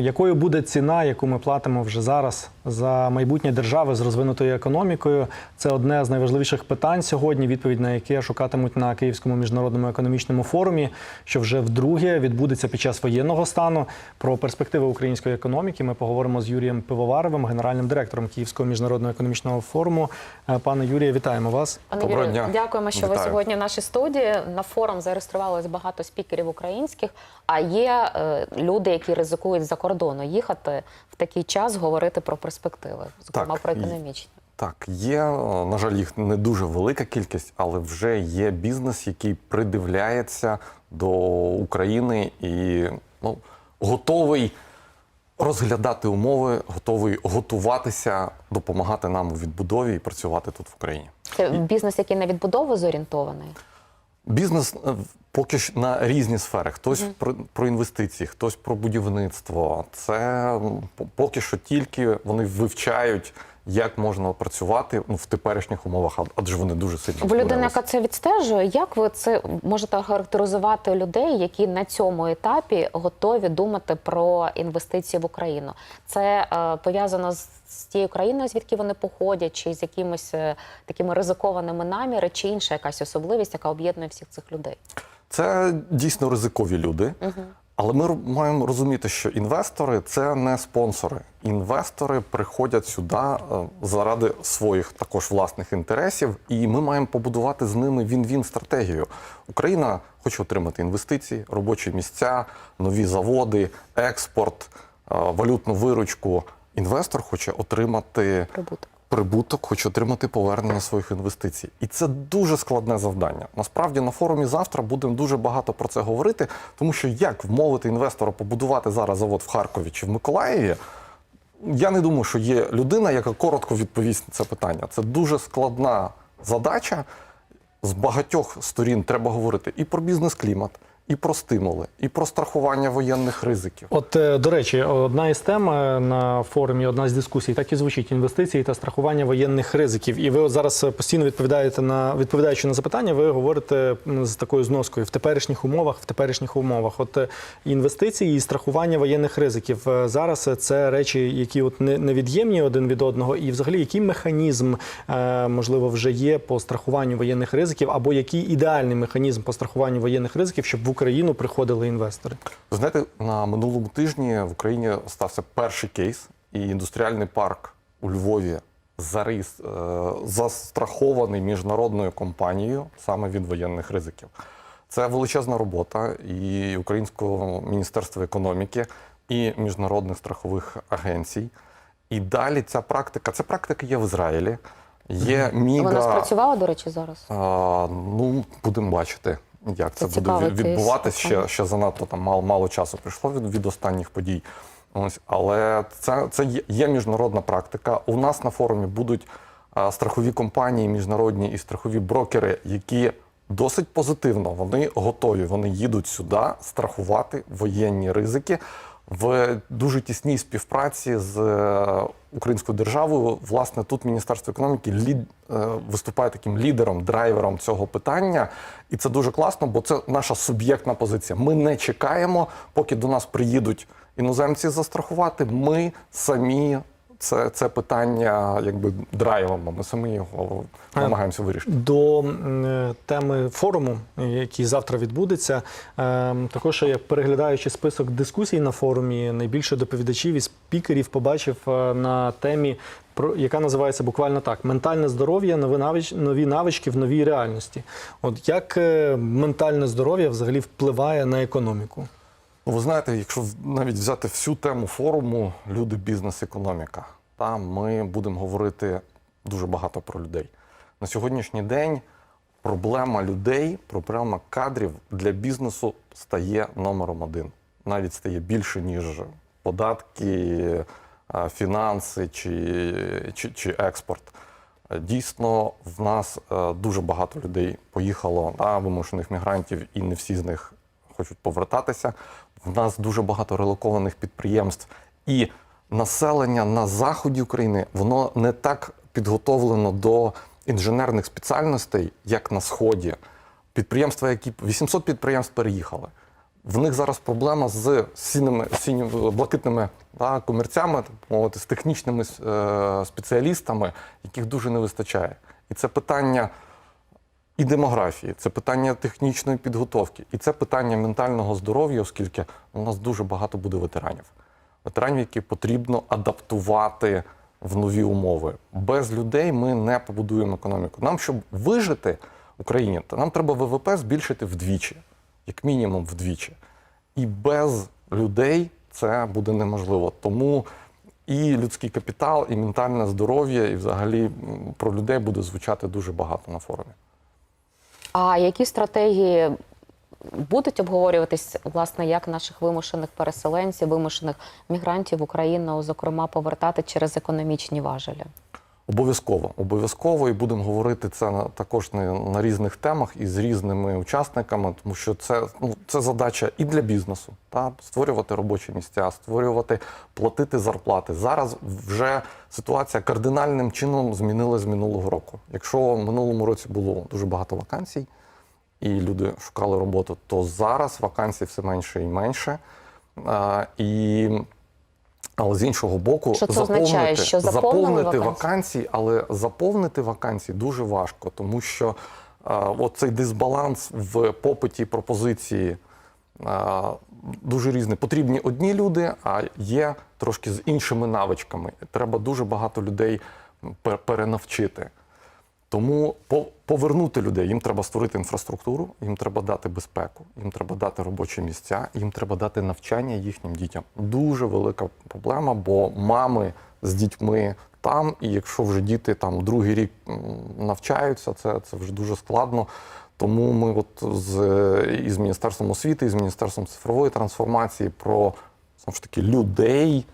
Якою буде ціна, яку ми платимо вже зараз за майбутнє держави з розвинутою економікою? Це одне з найважливіших питань сьогодні, відповідь на яке шукатимуть на Київському міжнародному економічному форумі, що вже вдруге відбудеться під час воєнного стану. Про перспективи української економіки ми поговоримо з Юрієм Пивоваровим, генеральним директором Київського міжнародного економічного форуму. Е, Пане Юрію, вітаємо вас. Пане Доброго Юрію, дня. дякуємо, що ви сьогодні в нашій студії. На форум зареєструвалось багато спікерів українських. А є е, люди, які ризикують за кордону їхати в такий час говорити про перспективи, зокрема Так, про економічні. Так, є, на жаль, їх не дуже велика кількість, але вже є бізнес, який придивляється до України і ну, готовий розглядати умови, готовий готуватися, допомагати нам у відбудові і працювати тут в Україні. Це бізнес, який на відбудову зорієнтований. Бізнес е, поки що на різні сфери. Хтось про, про інвестиції, хтось про будівництво. Це по- поки що тільки вони вивчають, як можна працювати ну, в теперішніх умовах, адже вони дуже сильно Ви людина, яка це відстежує. Як ви це можете характеризувати людей, які на цьому етапі готові думати про інвестиції в Україну? Це е, пов'язано з, з тією країною, звідки вони походять, чи з якимись е, такими ризикованими наміри, чи інша якась особливість, яка об'єднує всіх цих людей? Це дійсно ризикові люди. Але ми маємо розуміти, що інвестори це не спонсори. Інвестори приходять сюди е, заради своїх також власних інтересів, і ми маємо побудувати з ними він-він стратегію. Україна хоче отримати інвестиції, робочі місця, нові заводи, експорт, е, валютну виручку. Інвестор хоче отримати Прибуток. Прибуток, хоче отримати повернення своїх інвестицій. І це дуже складне завдання. Насправді на форумі завтра будемо дуже багато про це говорити, тому що як вмовити інвестора побудувати зараз завод в Харкові чи в Миколаєві. Я не думаю, що є людина, яка коротко відповість на це питання. Це дуже складна задача. З багатьох сторін треба говорити і про бізнес-клімат, і про стимули, і про страхування воєнних ризиків. От е, до речі, одна із тем е, на форумі, одна з дискусій, так і звучить інвестиції та страхування воєнних ризиків. І ви от зараз е, постійно відповідаєте на відповідаючи на запитання, ви говорите з такою зноскою в теперішніх умовах, в теперішніх умовах. От інвестиції і страхування воєнних ризиків зараз це речі, які от не- невід'ємні один від одного. І взагалі, який механізм можливо вже є по страхуванню воєнних ризиків, або який ідеальний механізм по страхуванню воєнних ризиків, щоб в Україну приходили інвестори? Ви знаєте, на минулому тижні в Україні стався перший кейс, і індустріальний парк у Львові зареєс... е, застрахований міжнародною компанією саме від воєнних ризиків. Це величезна робота і Українського міністерства економіки, і міжнародних страхових агенцій. І далі ця практика, ця практика є в Ізраїлі. Є міга. Вона спрацювала, до речі, зараз. А, ну, будемо бачити, як це, Це буде відбуватися. Ще, ще занадто там мало, мало часу прийшло від, від останніх подій. Ось, але це, це є, є міжнародна практика. У нас на форумі будуть а, страхові компанії, міжнародні і страхові брокери, які досить позитивно вони готові. Вони їдуть сюди страхувати воєнні ризики в дуже тісній співпраці з е, українською державою. Власне, тут Міністерство економіки лід, е, виступає таким лідером, драйвером цього питання, і це дуже класно, бо це наша суб'єктна позиція. Ми не чекаємо, поки до нас приїдуть іноземці застрахувати. Ми самі. Це, це питання якби драйвимо. Ми самі його намагаємося вирішити. До е, теми форуму, який завтра відбудеться, е, також я переглядаючи список дискусій на форумі, найбільше доповідачів і спікерів побачив е, на темі, про яка називається буквально так: ментальне здоров'я, нові навич, нові навички в новій реальності. От як е, ментальне здоров'я взагалі впливає на економіку? Ну, ви знаєте, якщо навіть взяти всю тему форуму люди, бізнес, економіка, там ми будемо говорити дуже багато про людей. На сьогоднішній день проблема людей, проблема кадрів для бізнесу стає номером один. Навіть стає більше, ніж податки, фінанси чи, чи, чи експорт. Дійсно, в нас е, дуже багато людей поїхало на вимушених мігрантів, і не всі з них хочуть повертатися. В нас дуже багато релокованих підприємств, і населення на заході України воно не так підготовлено до інженерних спеціальностей, як на сході. Підприємства, які 800 підприємств переїхали. В них зараз проблема з сініми, сініми блакитними да, комірцями, мовити, з технічними е, спеціалістами, яких дуже не вистачає. І це питання і демографії, це питання технічної підготовки, і це питання ментального здоров'я, оскільки у нас дуже багато буде ветеранів. Ветеранів, які потрібно адаптувати в нові умови. Без людей ми не побудуємо економіку. Нам, щоб вижити в Україні, то нам треба ВВП збільшити вдвічі, як мінімум вдвічі. І без людей це буде неможливо. Тому і людський капітал, і ментальне здоров'я, і взагалі про людей буде звучати дуже багато на форумі. А які стратегії будуть обговорюватись, власне, як наших вимушених переселенців, вимушених мігрантів в Україну, зокрема, повертати через економічні важелі? Обов'язково, обов'язково, і будемо говорити це на також на, на різних темах і з різними учасниками, тому що це ну це задача і для бізнесу, та створювати робочі місця, створювати, платити зарплати. Зараз вже ситуація кардинальним чином змінилася з минулого року. Якщо в минулому році було дуже багато вакансій, і люди шукали роботу, то зараз вакансій все менше і менше. А, і але з іншого боку, Що це означає? Що заповнити вакансії? вакансії, але заповнити вакансії дуже важко, тому що цей дисбаланс в попиті пропозиції а, дуже різний. Потрібні одні люди, а є трошки з іншими навичками. Треба дуже багато людей перенавчити. Тому по- повернути людей їм треба створити інфраструктуру, їм треба дати безпеку, їм треба дати робочі місця, їм треба дати навчання їхнім дітям. Дуже велика проблема, бо мами з дітьми там, і якщо вже діти там другий рік навчаються, це, це вже дуже складно. Тому ми от з із Міністерством освіти, і з Міністерством цифрової трансформації про ж таки людей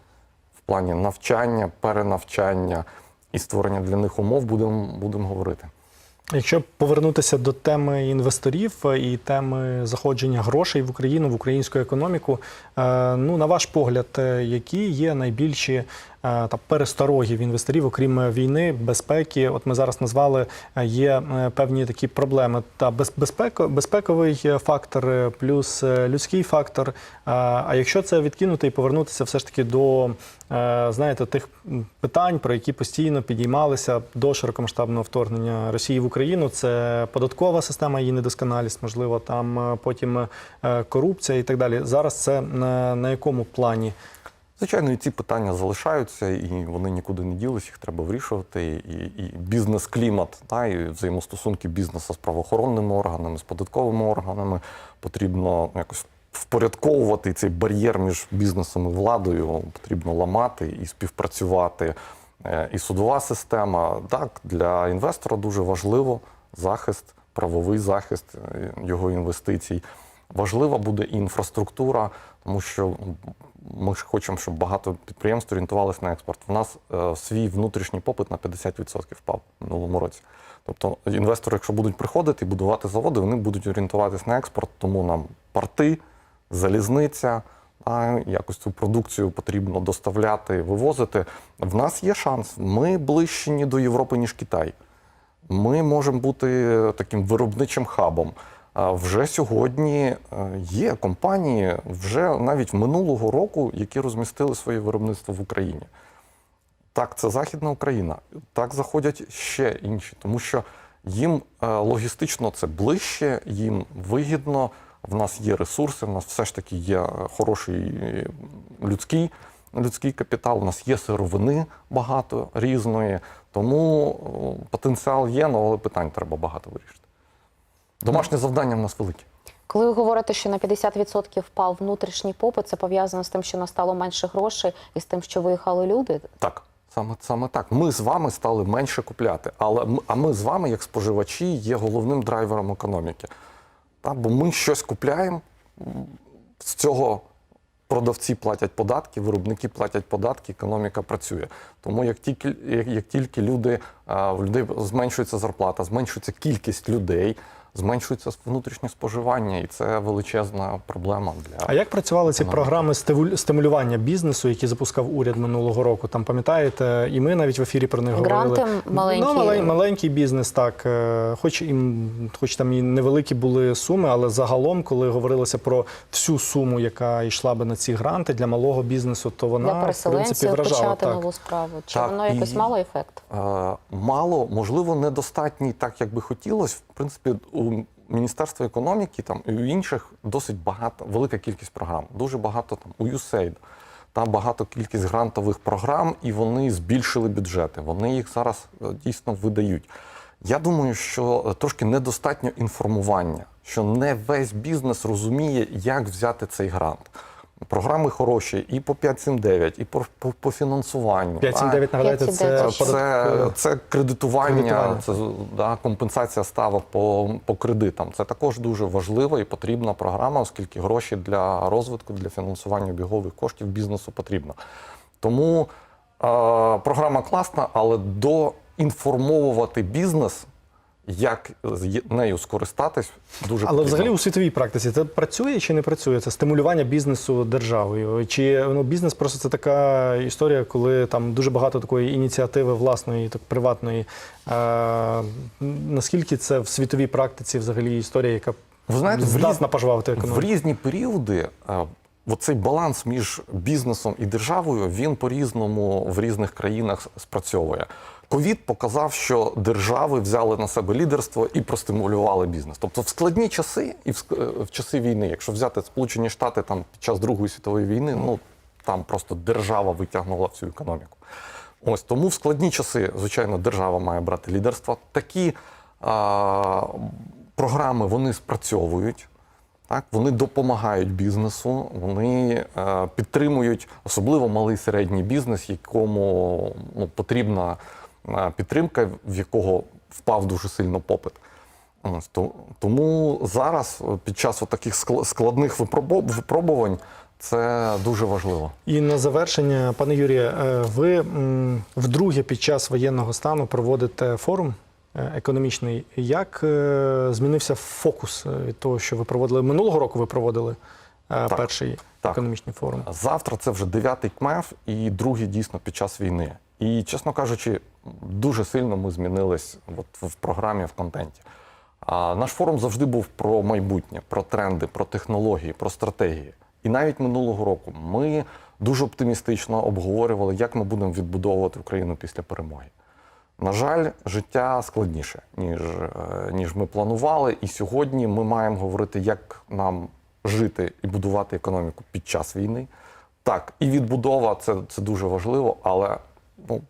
в плані навчання, перенавчання і створення для них умов будемо будемо говорити. Якщо повернутися до теми інвесторів е, і теми заходження грошей в Україну, в українську економіку, е, ну на ваш погляд, е, які є найбільші та перестороги в інвесторів, окрім війни, безпеки? От ми зараз назвали е, є е, певні такі проблеми. Та без- безпеко, безпековий е, фактор, е, плюс е, людський фактор. Е, А якщо це відкинути і повернутися все ж таки до е, знаєте тих питань, про які постійно підіймалися до широкомасштабного вторгнення Росії в Україну, це податкова система, її недосконалість, можливо, там е, потім е, корупція і так далі. Зараз це на якому плані? Звичайно, і ці питання залишаються, і вони нікуди не ділись, їх треба вирішувати. І, і бізнес-клімат, та, і взаємостосунки бізнесу з правоохоронними органами, з податковими органами потрібно якось впорядковувати цей бар'єр між бізнесом і владою, потрібно ламати і співпрацювати. Е, І судова система, так, для інвестора дуже важливо захист, правовий захист е, його інвестицій. Важлива буде і інфраструктура, тому що ми ж хочемо, щоб багато підприємств орієнтувалися на експорт. У нас е, свій внутрішній попит на 50% впав в минулому році. Тобто інвестори, якщо будуть приходити і будувати заводи, вони будуть орієнтуватись на експорт, тому нам порти, залізниця, а якось цю продукцію потрібно доставляти, вивозити. В нас є шанс. Ми ближчі ні до Європи, ніж Китай. Ми можемо бути таким виробничим хабом. Вже сьогодні е, є компанії, вже навіть минулого року, які розмістили своє виробництво в Україні. Так, це Західна Україна. Так заходять ще інші, тому що їм е, логістично це ближче, їм вигідно. В нас є ресурси, в нас все ж таки є е, хороший людський, людський капітал, у нас є сировини багато різної. Тому потенціал є, ну, але питань треба багато вирішити. Домашнє завдання в нас велике. Коли ви говорите, що на 50% впав внутрішній попит, це пов'язано з тим, що настало менше грошей і з тим, що виїхали люди. Так, саме, саме так. Ми з вами стали менше купляти, але а ми з вами, як споживачі, є головним драйвером економіки. Та, бо ми щось купляємо, з цього продавці платять податки, виробники платять податки, економіка працює. Тому як тільки, як, як тільки люди, а, в людей зменшується зарплата, зменшується кількість людей, зменшується внутрішнє споживання, і це величезна проблема для А як працювали ці програми стимулювання бізнесу, які запускав уряд минулого року? Там пам'ятаєте, і ми навіть в ефірі про них Гранти говорили. маленькі. Ну, малень- маленький бізнес, так. е, Хоч і хоч там і невеликі були суми, але загалом, коли говорилося про всю суму, яка йшла би на ці гранти для малого бізнесу, то вона Для в принципі вражала. почати Так. нову справу. Чи Так, воно якось і- мало ефект? Е, Мало, можливо, недостатній, так як би хотілося. В принципі, у Міністерства економіки там і у інших досить багато, велика кількість програм. Дуже багато там у USAID. Там багато кількість грантових програм, і вони збільшили бюджети. Вони їх зараз е, дійсно видають. Я думаю, що е, трошки недостатньо інформування, що не весь бізнес розуміє, як взяти цей грант. Програми хороші і по 579, і по, по, по фінансуванню. 579, нагадайте, це Це, це кредитування, Кредитування. це да, компенсація ставок по, по кредитам. Це також дуже важлива і потрібна програма, оскільки гроші для розвитку, для фінансування обігових коштів бізнесу потрібно. Тому е, програма класна, але доінформовувати бізнес, як з нею скористатись, дуже Але потрібно. взагалі у світовій практиці це працює чи не працює? Це стимулювання бізнесу державою? Чи ну, бізнес просто це така історія, коли там дуже багато такої ініціативи власної, так приватної? Е, наскільки це в світовій практиці взагалі історія, яка Ви знаєте, здатна різ- пожвавити В різні періоди оцей баланс між бізнесом і державою він по-різному в різних країнах спрацьовує. Ковід показав, що держави взяли на себе лідерство і простимулювали бізнес. Тобто в складні часи і в, е, в часи війни, якщо взяти Сполучені Штати там під час Другої світової війни, ну там просто держава витягнула всю економіку. Ось тому в складні часи, звичайно, держава має брати лідерство. Такі а, програми вони спрацьовують. Так, вони допомагають бізнесу, вони е, підтримують особливо малий середній бізнес, якому ну, потрібна підтримка, в якого впав дуже сильно попит. Тому зараз, е, під час таких складних випробувань, це дуже важливо. І на завершення, пане Юрію, е, ви вдруге під час воєнного стану проводите форум е, економічний. Як змінився фокус від того, що ви проводили минулого року? Ви проводили е, перший Так. економічний форум? Завтра це вже дев'ятий КМЕФ і другий дійсно під час війни. І, чесно кажучи, дуже сильно ми змінились от в програмі, в контенті. А наш форум завжди був про майбутнє, про тренди, про технології, про стратегії. І навіть минулого року ми дуже оптимістично обговорювали, як ми будемо відбудовувати Україну після перемоги. На жаль, життя складніше, ніж, е, ніж ми планували. І сьогодні ми маємо говорити, як нам жити і будувати економіку під час війни. Так, і відбудова це, це дуже важливо, але ну,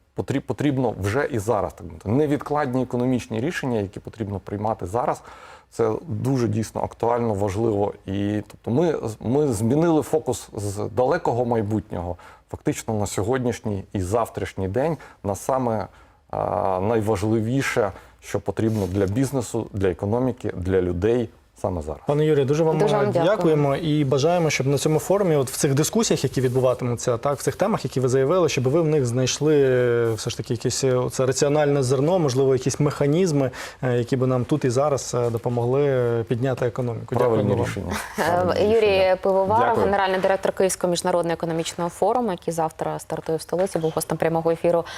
потрібно вже і зараз так мовити. Невідкладні економічні рішення, які потрібно приймати зараз. Це дуже дійсно актуально, важливо. І тобто ми, ми змінили фокус з далекого майбутнього, фактично на сьогоднішній і завтрашній день, на саме а, найважливіше, що потрібно для бізнесу, для економіки, для людей саме зараз. Пане Юрію, дуже вам, Дуже е, дякуємо і бажаємо, щоб на цьому форумі, от в цих дискусіях, які відбуватимуться, так в цих темах, які ви заявили, щоб ви в них знайшли е, все ж таки якесь е, оце раціональне зерно, можливо, якісь механізми, е, які би нам тут і зараз допомогли підняти економіку. Правильні Дякуємо рішення. Юрій. Пивоваров, Дякую. генеральний директор Київського міжнародного економічного форуму, який завтра стартує в столиці, був гостем прямого ефіру